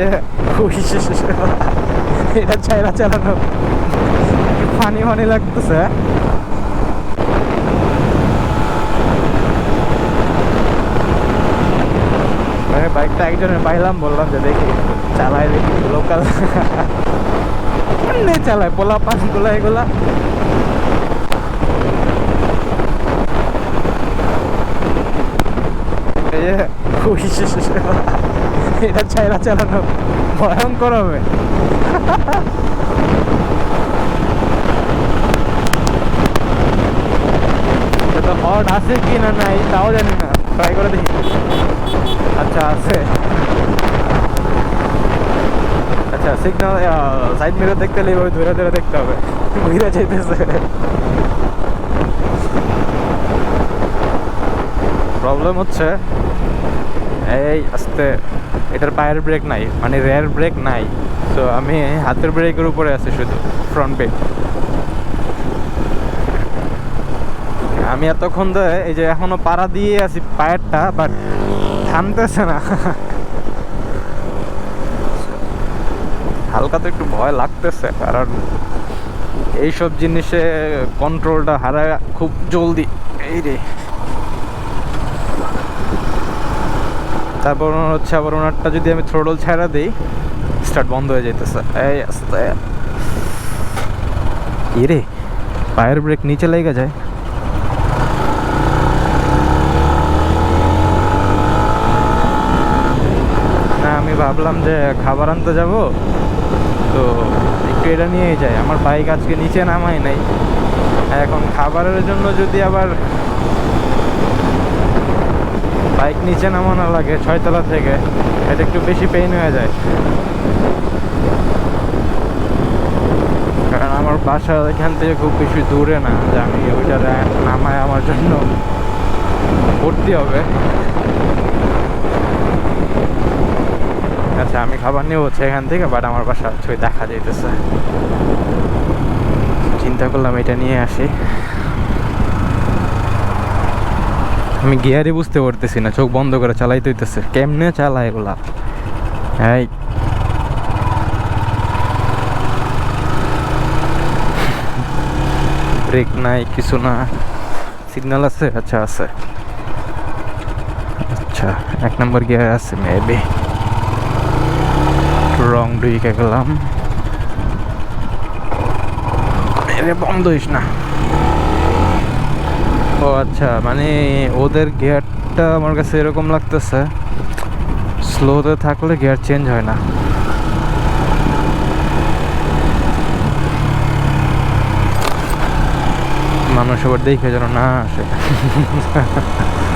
যে এটা চাইরা চালানো। ফানি ফানি লাগতেছে। বাইকটা একজনের পাইলাম, বললাম যে দেখি, চালাই দেখি লোকাল নে চালায়? পোলা পানগুলা এগুলা যে এটা চাইরা চালানো ভয়ঙ্কর হবে। হট আছে কি না, নাই, তাও জানি না। ট্রাই করে দেখি। আচ্ছা আছে। আচ্ছা সিগন্যাল সাইড মিরর দেখতে হলে এইভাবে ধরে ধরে দেখতে হবে। ঘুরে যাইতেছে প্রবলেম হচ্ছে, এই আস্তে এটার পায়ের ব্রেক নাই মানে রেয়ার ব্রেক নাই। তো আমি হাতের ব্রেকের উপরে আছি শুধু ফ্রন্ট ব্রেক আমি এতক্ষণ ধরে এই যে এখনও পাড়া দিয়ে আছি পায়েরটা বাট থামতেছে না। হালকা তো একটু ভয় লাগতেছে, কারণ এইসব জিনিসে কন্ট্রোলটা হারায় খুব জলদি। এই রে। তারপর ওনার হচ্ছে আবার ওনারটা যদি আমি থ্রোডল ছাড়া দিই স্টার্ট বন্ধ হয়ে যাইতেছে। এই আস্তে। কি রে পায়ের ব্রেক নিচে লেগে যায়। না, আমি ভাবলাম যে খাবার আনতে যাব, তো একটু এটা নিয়েই যাই। আমার বাইক আজকে নিচে নামাই নাই। এখন খাবারের জন্য যদি আবার বাইক নিচে নামানো লাগে, ছয়তলা থেকে। এটা একটু বেশি পেইন হয়ে যায়। কারণ আমার বাসা এখান থেকে খুব বেশি দূরে না, যে আমি ওইটা নামায় আমার জন্য ভর্তি হবে। আচ্ছা আমি খাবার নিয়ে হচ্ছে এখান থেকে বাট আমার বাসা ছবি দেখা যাইতেছে। চিন্তা করলাম এটা নিয়ে আসি। আমি গিয়ারই বুঝতে পারতেছি না, চোখ বন্ধ করে চালাইতে হইতেছে। কেমনে চালায় এগুলা? এই। ব্রেক নাই, কিছু না। সিগন্যাল আছে? আচ্ছা আছে। আচ্ছা এক নম্বর গিয়ার আছে মেবি রং দুইকে গেলাম। বন্ধ হইস না। ও আচ্ছা মানে ওদের গিয়ারটা আমার কাছে এরকম লাগতেছে। স্লোতে থাকলে গিয়ার চেঞ্জ হয় না। মানুষ আবার দেখে যেন না আসে।